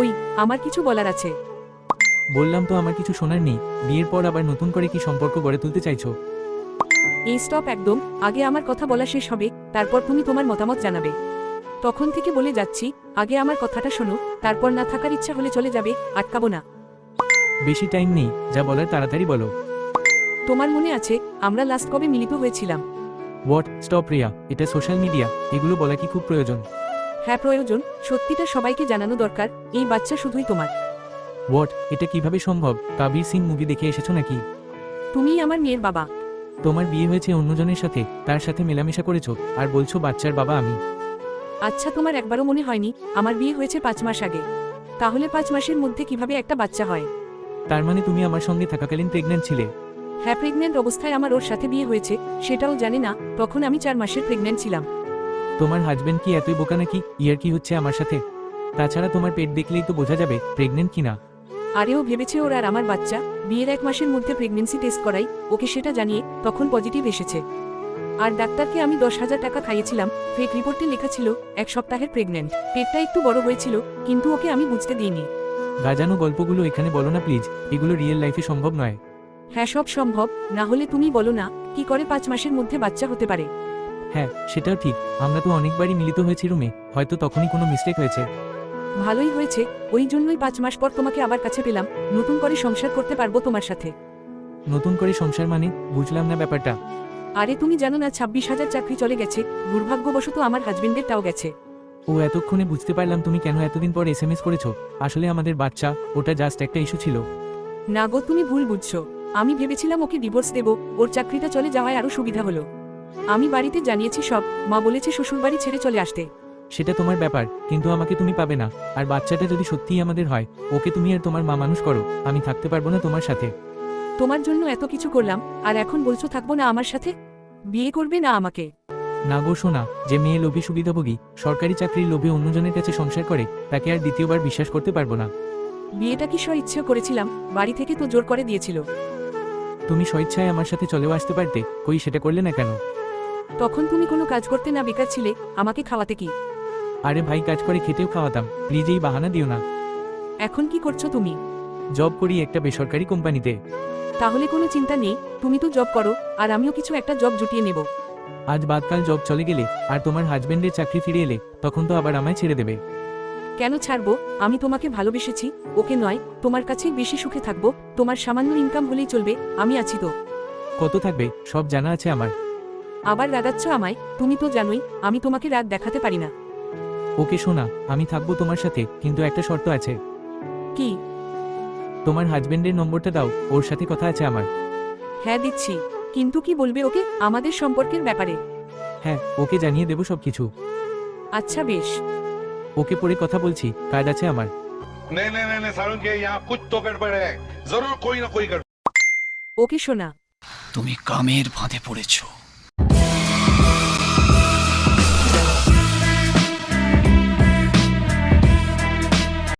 ওই আমার কিছু বলার আছে। বললাম তো আমার কিছু শোনার নেই। বিয়ের পর আবার নতুন করে কি সম্পর্ক গড়ে তুলতে চাইছো? এই স্টপ একদম আগে আমার কথা বলা শেষ হবে তারপর তুমি তোমার মতামত জানাবে। তখন থেকে বলে যাচ্ছি আগে আমার কথাটা শোনো তারপর না থাকার ইচ্ছা হলে চলে যাবে আটকাবো না। বেশি টাইম নেই যা বলার তাড়াতাড়ি বলো। তোমার মনে আছে আমরা লাস্ট কবে মিলিত হয়েছিলাম? WhatsApp Riya. এটা সোশ্যাল মিডিয়া এগুলো বলা কি খুব প্রয়োজন? হ্যাঁ প্রয়োজন। সত্যিটা সবাইকে জানানো দরকার এই বাচ্চা শুধুই তোমার। হোয়াট এটা কীভাবে সম্ভব? কাবির সিং মুভি দেখে এসেছ নাকি? তুমিই আমার মেয়ের বাবা। তোমার বিয়ে হয়েছে অন্যজনের সাথে তার সাথে মেলামেশা করেছ আর বলছো বাচ্চার বাবা আমি। আচ্ছা তোমার একবারও মনে হয়নি আমার বিয়ে হয়েছে পাঁচ মাস আগে। তাহলে পাঁচ মাসের মধ্যে কীভাবে একটা বাচ্চা হয়? তার মানে তুমি আমার সঙ্গে থাকাকালীন প্রেগনেন্ট ছিলে। হ্যাঁ প্রেগনেন্ট অবস্থায় আমার ওর সাথে বিয়ে হয়েছে সেটাও জানি না তখন আমি চার মাসের প্রেগনেন্ট ছিলাম। তোমার হাজবেন্ড কি এতই বোকা নাকি? ইয়ার কি হচ্ছে আমার সাথে? তাছাড়া তোমার পেট দেখলেই তো বোঝা যাবে প্রেগনেন্ট কিনা। আরেও ভেবেছে ওর আর আমার বাচ্চা। বিয়ের এক মাসের মধ্যে প্রেগনেন্সি টেস্ট করাই ওকে সেটা জানিয়ে তখন পজিটিভ এসেছে। আর ডাক্তারকে আমি দশ হাজার টাকা খাইয়েছিলাম ফেক রিপোর্টে লেখা ছিল এক সপ্তাহের প্রেগনেন্ট পেটটা একটু বড় হয়েছিল কিন্তু ওকে আমি বুঝতে দিইনি। গাজানো গল্পগুলো এখানে বলো না প্লিজ এগুলো রিয়েল লাইফে সম্ভব নয়। হ্যাঁ সব সম্ভব না হলে তুমি বলো না কি করে পাঁচ মাসের মধ্যে বাচ্চা হতে পারে। হ্যাঁ সেটাও ঠিক। আমরা তো অনেকবারই মিলিত হয়েছি রুমে। হয়তো তখনই কোনো মিস্টেক হয়েছে। ভালোই হয়েছে। ওই জন্যই পাঁচ মাস পর তোমাকে আবার কাছে পেলাম। নতুন করে সংসার করতে পারব তোমার সাথে। নতুন করে সংসার মানে? বুঝলাম না ব্যাপারটা। আরে তুমি জানো না ছাব্বিশ হাজার চাকরি চলে গেছে। দুর্ভাগ্যবশত আমার হাজবেন্ডেরটাও গেছে। ও এতক্ষণে বুঝতে পারলাম তুমি কেন এতদিন পর এস এম এস করেছ। আসলে আমাদের বাচ্চা ওটা জাস্ট একটা ইস্যু ছিল। না গো তুমি ভুল বুঝছ। আমি ভেবেছিলাম ওকে ডিভোর্স দেব। ওর চাকরিটা চলে যাওয়ায় আরও সুবিধা হলো। আমি বাড়িতে জানিয়েছি সব। মা বলেছে শ্বশুরবাড়ি ছেড়ে চলে আসতে। সেটা তোমার ব্যাপার কিন্তু আমাকে তুমি পাবে না। আর বাচ্চাটা যদি সত্যিই আমাদের হয় ওকে তুমি আর তোমার মা মানুষ করো আমি থাকতে পারব না তোমার সাথে। তোমার জন্য এত কিছু করলাম আর এখন বলছো থাকব না আমার সাথে? বিয়ে করবে না আমাকে। না গো শোনা যে মেয়ে লোভে সুবিধাভোগী সরকারি চাকরির লোভে অন্যজনের কাছে সংসার করে তাকে আর দ্বিতীয়বার বিশ্বাস করতে পারব না। বিয়েটা কি স্ব ইচ্ছে করেছিলাম? বাড়ি থেকে তো জোর করে দিয়েছিল। তুমি স্বেচ্ছায় আমার সাথে চলেও আসতে পারতে কই সেটা করলে না কেন? তখন তুমি কোনো কাজ করতে না বেকার ছিলে আমাকে খাওয়াতে কি? আরে ভাই কাজ করে খেতেও খাওয়াতাম এই বাহানা দিও না। এখন কি করছ তুমি? জব করি একটা বেসরকারি কোম্পানিতে। তাহলে কোনো চিন্তা নেই তুমি তো জব করো আর আমিও কিছু একটা জব জুটিয়ে নেব। আজ বাদকাল জব চলে গেলে আর তোমার হাজবেন্ডের চাকরি ফিরে এলে তখন তো আবার আমায় ছেড়ে দেবে। কেন ছাড়বো? আমি তোমাকে ভালোবেসেছি ওকে নয় তোমার কাছেই বেশি সুখে থাকব তোমার সামান্য ইনকাম হলেই চলবে আমি আছি তো। কত থাকবে সব জানা আছে আমার। আবার রাগাচ্ছ আমায় তুমি তো জানোই আমি তোমাকে রাগ দেখাতে পারি না ওকে শোনা আমি থাকবো তোমার সাথে কিন্তু একটা শর্ত আছে কি তোমার হাজবেন্ডের নম্বরটা দাও ওর সাথে কথা আছে আমার হ্যাঁ দিচ্ছি কিন্তু কি বলবে ওকে আমাদের সম্পর্কের ব্যাপারে হ্যাঁ ওকে জানিয়ে দেবো সবকিছু আচ্ছা বেশ ওকে পরে কথা বলছি কাজ আছে আমার नहीं नहीं नहीं नहीं सारुण के यहाँ कुछ तो गड़बड़ है जरूर कोई ना कोई गड़बड़ ওকে শোনা তুমি কামের ফাঁদে পড়েছো